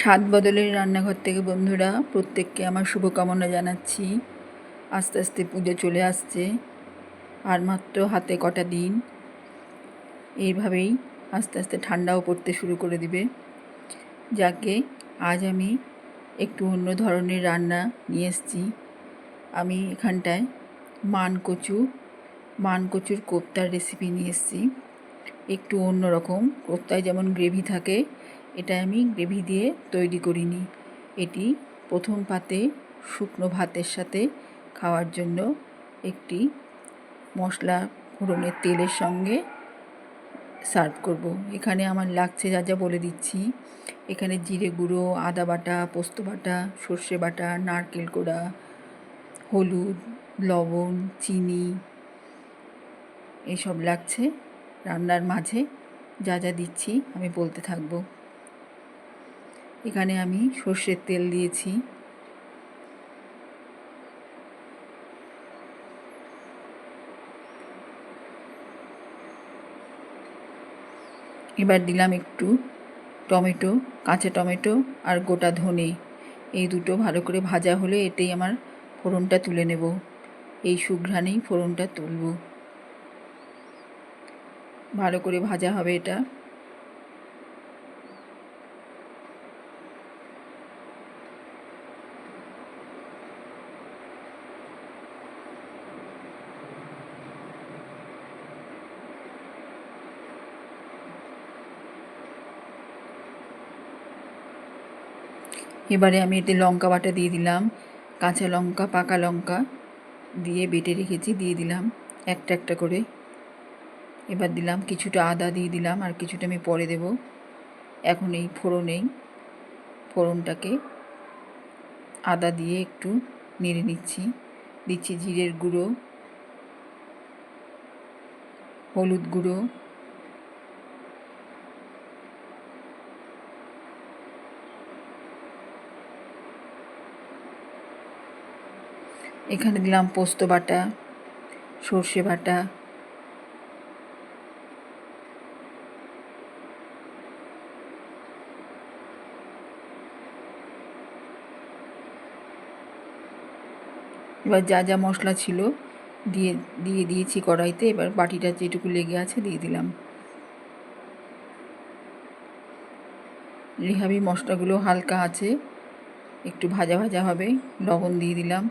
স্বাদ বদলের রান্নাঘর থেকে বন্ধুরা, প্রত্যেককে আমার শুভকামনা জানাচ্ছি। আস্তে আস্তে পুজো চলে আসছে, আর মাত্র হাতে কটা দিন। এইভাবেই আস্তে আস্তে ঠান্ডাও পড়তে শুরু করে দিবে। যাকে আজ আমি একটু অন্য ধরনের রান্না নিয়ে এসেছি। আমি এখানটায় মান কচু মান কচুর কোপ্তার রেসিপি নিয়ে এসেছি। একটু অন্য রকম কোপ্তায় যেমন গ্রেভি থাকে এটা আমি গ্রেভি দিয়ে তৈরি করিনি। এটি প্রথম পাতে শুকনো ভাতের সাথে খাওয়ার জন্য একটি মশলা ফোড়নের তেলের সঙ্গে সার্ভ করব। এখানে আমার লাগছে যা যা বলে দিচ্ছি। এখানে জিরে গুঁড়ো, আদা বাটা, পোস্ত বাটা, সর্ষে বাটা, নারকেল কোড়া, হলুদ, লবণ, চিনি, এসব লাগছে। রান্নার মাঝে যা যা দিচ্ছি আমি বলতে থাকব। এখানে আমি সর্ষের তেল দিয়েছি। এবার দিলাম একটু টমেটো, কাঁচা টমেটো আর গোটা ধনে। এই দুটো ভালো করে ভাজা হলে এটাই আমার ফোড়নটা তুলে নেব। এই সুঘ্রাণেই ফোড়নটা তুলব। ভালো করে ভাজা হবে এটা। এবারে আমি এতে লঙ্কা বাটা দিয়ে দিলাম, কাঁচা লঙ্কা, পাকা লঙ্কা দিয়ে বেটে রেখেছি, দিয়ে দিলাম একটা একটা করে। এবার দিলাম কিছুটা আদা দিয়ে দিলাম, আর কিছুটা আমি পরে দেব। এখন এই ফোড়নেই, ফোড়নটাকে আদা দিয়ে একটু নেড়ে নিচ্ছি। দিচ্ছি জিরের গুঁড়ো, হলুদ গুঁড়ো এখানে দিলাম পোস্ত বাটা, সর্ষে বাটা। এবার যা যা মশলা ছিল দিয়ে দিয়ে দিয়েছি কড়াইতে, এবার বাটিটা যেটুকু লেগে আছে দিয়ে দিলাম। রেহাবি মশলাগুলো হালকা আছে, একটু ভাজা ভাজা হবে, লবণ দিয়ে দিলাম।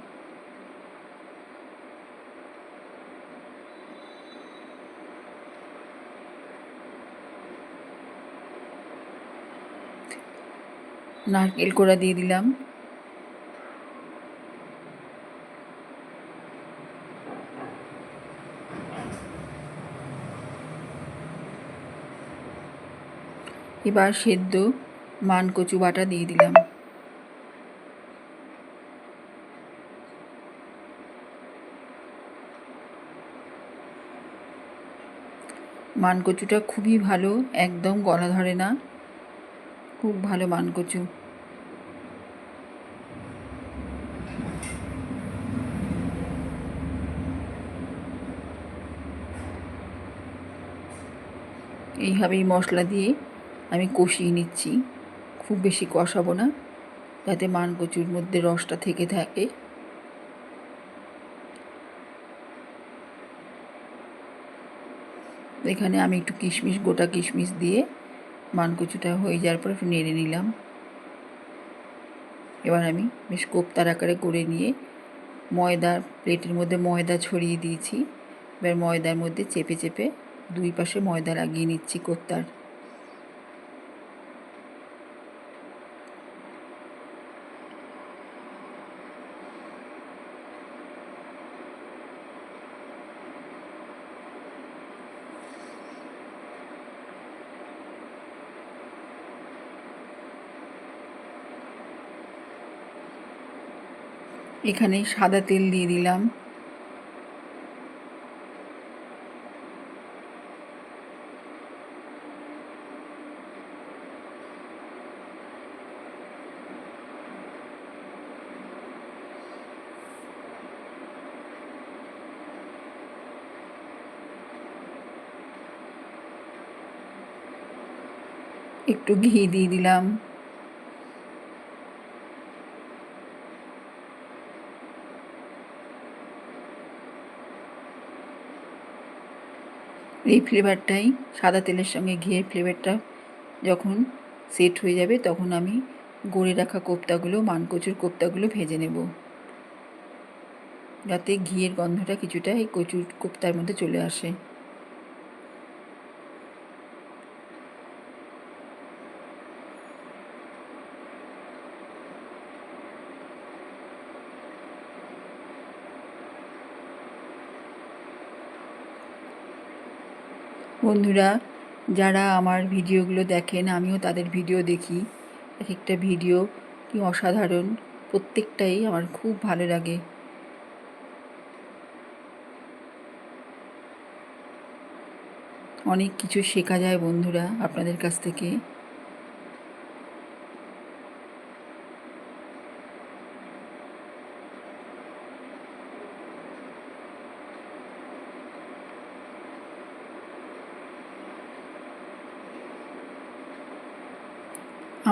নারকেল কোড়া দিয়ে দিলাম। এবার সেদ্ধ মান কচু বাটা দিয়ে দিলাম। মান কচুটা খুবই ভালো, একদম গলা ধরে না। খুব ভালো মান কচু। এইভাবেই মশলা দিয়ে আমি কষিয়ে নিচ্ছি। খুব বেশি কষাবো না, যাতে মান কচুর মধ্যে রসটা থেকে থাকে। এখানে আমি একটু কিশমিশ, গোটা কিশমিশ দিয়ে মানকুচুটা হয়ে যাওয়ার পর একটু নেড়ে নিলাম। এবার আমি বেশ কোপ্তার আকারে করে নিয়ে ময়দার প্লেটের মধ্যে ময়দা ছড়িয়ে দিয়েছি। এবার ময়দার মধ্যে চেপে চেপে দুই পাশে ময়দা লাগিয়ে নিচ্ছি কোপ্তার। এখানে সাদা তেল দিয়ে দিলাম। একটু ঘি দিয়ে দিলাম। এই ফ্লেভারটাই সাদা তেলের সঙ্গে ঘিয়ের ফ্লেভারটা যখন সেট হয়ে যাবে তখন আমি গড়ে রাখা কোপ্তাগুলো, মানকচুর কোপ্তাগুলো ভেজে নেব। যাতে ঘিয়ের গন্ধটা কিছুটা এই কচুর কোপ্তার মধ্যে চলে আসে। বন্ধুরা, যারা আমার ভিডিওগুলো দেখেন, আমিও তাদের ভিডিও দেখি। এক একটা ভিডিও কি অসাধারণ, প্রত্যেকটাই আমার খুব ভালো লাগে। অনেক কিছু শেখা যায় বন্ধুরা আপনাদের কাছ থেকে।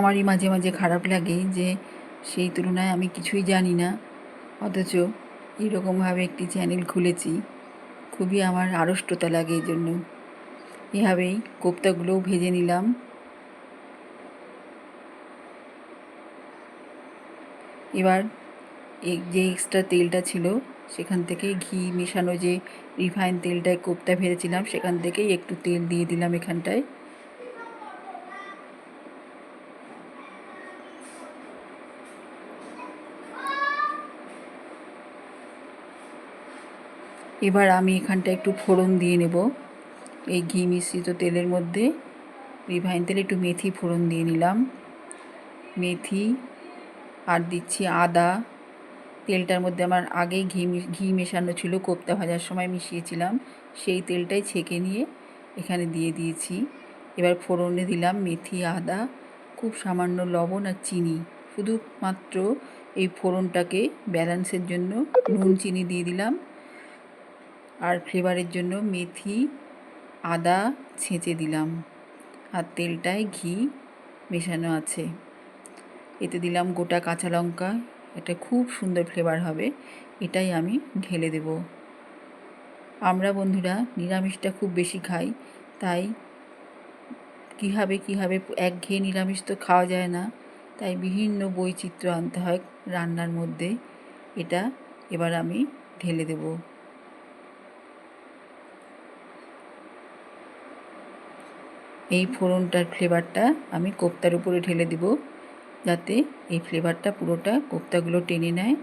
আমারই মাঝে মাঝে খারাপ লাগে যে সেই তুলনায় আমি কিছুই জানি না। অথচ এরকমভাবে একটি চ্যানেল খুলেছি, খুবই আমার আড়ষ্টতা লাগে এই জন্য এভাবেই কোপ্তাগুলোও ভেজে নিলাম। এবার যে এক্সট্রা তেলটা ছিল, সেখান থেকে ঘি মেশানো যে রিফাইন তেলটায় কোপ্তা ভেজেছিলাম, সেখান থেকেই একটু তেল দিয়ে দিলাম এখানটায়। এবার আমি এখানটা একটু ফোড়ন দিয়ে নেব। এই ঘি মিশ্রিত তেলের মধ্যে রিফাইন তেলে, একটু মেথি ফোড়ন দিয়ে নিলাম। মেথি আর দিচ্ছি আদা। তেলটার মধ্যে আমার আগেই ঘি ঘি মেশানো ছিল, কোপ্তা ভাজার সময় মিশিয়েছিলাম। সেই তেলটাই ছেঁকে নিয়ে এখানে দিয়ে দিয়েছি। এবার ফোড়নে দিলাম মেথি, আদা, খুব সামান্য লবণ আর চিনি। শুধুমাত্র এই ফোড়নটাকে ব্যালেন্সের জন্য নুন, চিনি দিয়ে দিলাম। আর ফ্লেভারের জন্য মেথি, আদা ছেঁচে দিলাম আর তেলটায় ঘি মেশানো আছে। এতে দিলাম গোটা কাঁচা লঙ্কা, এটা খুব সুন্দর ফ্লেভার হবে, এটাই আমি ঢেলে দেব। আমরা বন্ধুরা নিরামিষটা খুব বেশি খাই, তাই কীভাবে কীভাবে একঘেয়ে নিরামিষ তো খাওয়া যায় না, তাই বিভিন্ন বৈচিত্র্য আনতে হয় রান্নার মধ্যে, এটা এবার আমি ঢেলে দেবো। এই ফোড়নটার ফ্লেভারটা আমি কোপ্তার উপরে ঢেলে দিব যাতে এই ফ্লেভারটা পুরোটা কোপ্তাগুলো টেনে নেয়।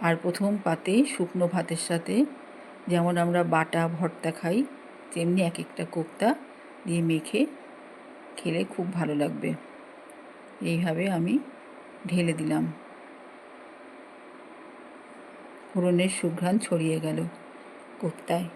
আর প্রথম পাতে শুকনো ভাতের সাথে যেমন আমরা বাটা, ভর্তা খাই, তেমনি এক একটা কোপ্তা দিয়ে মেখে খেলে খুব ভালো লাগবে। এইভাবে আমি ঢেলে দিলাম। ফোড়নের সুঘ্রাণ ছড়িয়ে গেল কোপ্তায়